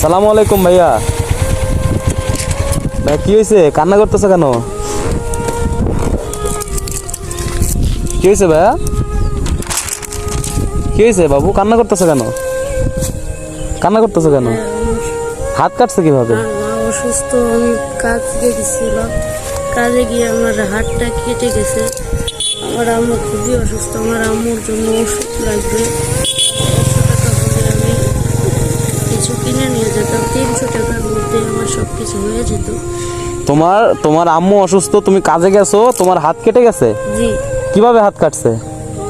সালামু আলাইকুম ভাইয়া। ভাই কি হয়েছে কান্না করতেছে কেন? কি হয়েছে ভাইয়া? কি হয়েছে বাবু? কান্না করতেছে কেন? কান্না করতেছো কেন? হাত কাটছে কীভাবে? অসুস্থ আমি কাজে গেছিলাম কাজে গিয়ে আমার হাতটা কেটে গেছে। আমার আম্মু খুবই অসুস্থ আমার আম্মুর জন্য ওষুধ লাগবে। কিছু হয়ে যেত। তোমার তোমার আম্মু অসুস্থ তুমি কাজে গেছো তোমার হাত কেটে গেছে? জি। কীভাবে হাত কাটছে?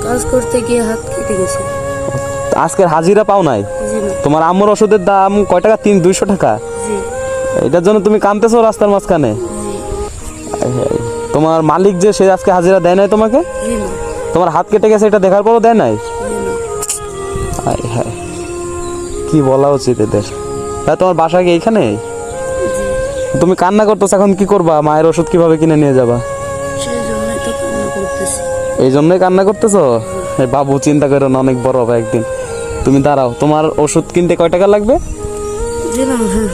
কাজ করতে গিয়ে হাত কেটে গেছে। আজকের হাজিরা পাও নাই? তোমার আম্মুর ওষুধের দাম কয় টাকা? তিন দুইশো টাকা? এটার জন্য তুমি কানতেছো রাস্তার মাঝখানে? তোমার মালিক যে সে আজকে হাজিরা দেয় নাই তোমাকে? তোমার হাত কেটে গেছে এটা দেখার পরও দেয় নাই? কি বলা উচিত এদের? তোমার বাসা কি এইখানে? তুমি কান্না করতেছো এখন কি করবা? মায়ের ওষুধ কীভাবে কিনে নিয়ে যাবা? এই জন্যই কান্না করতেছো। বাবু চিন্তা করো না অনেক বড় হবে একদিন। তুমি দাঁড়াও তোমার ওষুধ কিনতে কয় টাকা লাগবে? হ্যাঁ।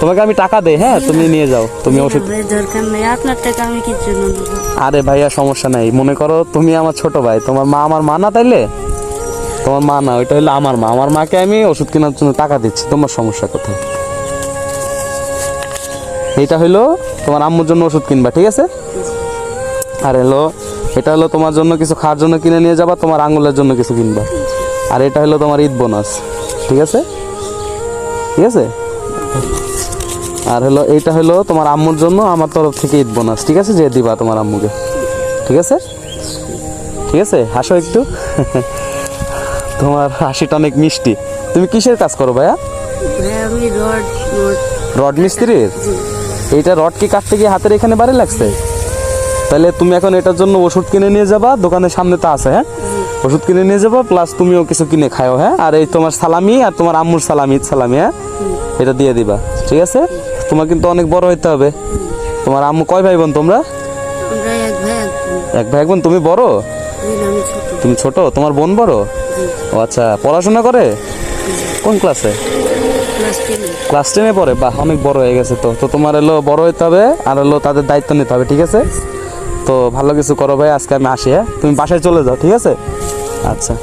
তোমাকে আমি টাকা দেই হ্যাঁ? তুমি নিয়ে যাও তুমি ওষুধ ভাই, দরকার নেই। আপনার টাকা আমি কি আরে ভাইয়া সমস্যা নাই। মনে করো তুমি আমার ছোট ভাই তোমার মা আমার মা না তাইলে? তোমার মা না ওইটা হলো আমার মা। আমার মাকে আমি ওষুধ কেনার জন্য টাকা দিচ্ছি তোমার সমস্যা কোথায়? এইটা হলো তোমার আম্মুর জন্য ওষুধ কিনবা ঠিক আছে? আর হলো এটা হলো তোমার জন্য কিছু খাওয়ার জন্য কিনে নিয়ে যাবা তোমার আঙ্গুলের জন্য কিছু কিনবা। আর এটা হলো তোমার ঈদ বোনাস ঠিক আছে? ঠিক আছে? আর হলো এইটা হলো তোমার আম্মুর জন্য আমার তরফ থেকে ঈদ বোনাস ঠিক আছে? যে দিবা তোমার আম্মুকে ঠিক আছে? ঠিক আছে? হাসো একটু। তোমার হাসিটা অনেক মিষ্টি। তুমি কিসের কাজ করো ভাইয়া? রড মিস্ত্রির? এইটা রড কি কাটতে গিয়ে হাতের এখানে বাড়ি লাগছে? তাহলে তুমি এখন এটার জন্য ওষুধ কিনে নিয়ে যাবা দোকানের সামনে তো আছে হ্যাঁ? ওষুধ কিনে নিয়ে যাবা প্লাস তুমিও কিছু কিনে খাও হ্যাঁ? আর এই তোমার সালামি আর তোমার আম্মুর সালামি সালামি হ্যাঁ? এটা দিয়ে দিবা ঠিক আছে? তোমার কিন্তু অনেক বড় হইতে হবে। তোমার আম্মু কয় ভাই বোন তোমরা এক ভাই এক বোন। তুমি বড়? তুমি ছোট তোমার বোন বড়? ও আচ্ছা পড়াশোনা করে? কোন ক্লাসে ক্লাস টেনে পড়ে? বাহ, অনেক বড় হয়ে গেছে তো। তো তোমার এলো বড় হইতে হবে আর এলো তাদের দায়িত্ব নিতে হবে, ঠিক আছে? তো ভালো কিছু করো ভাই, আজকে আমি আসি হ্যাঁ? তুমি বাসায় চলে যাও, ঠিক আছে? আচ্ছা।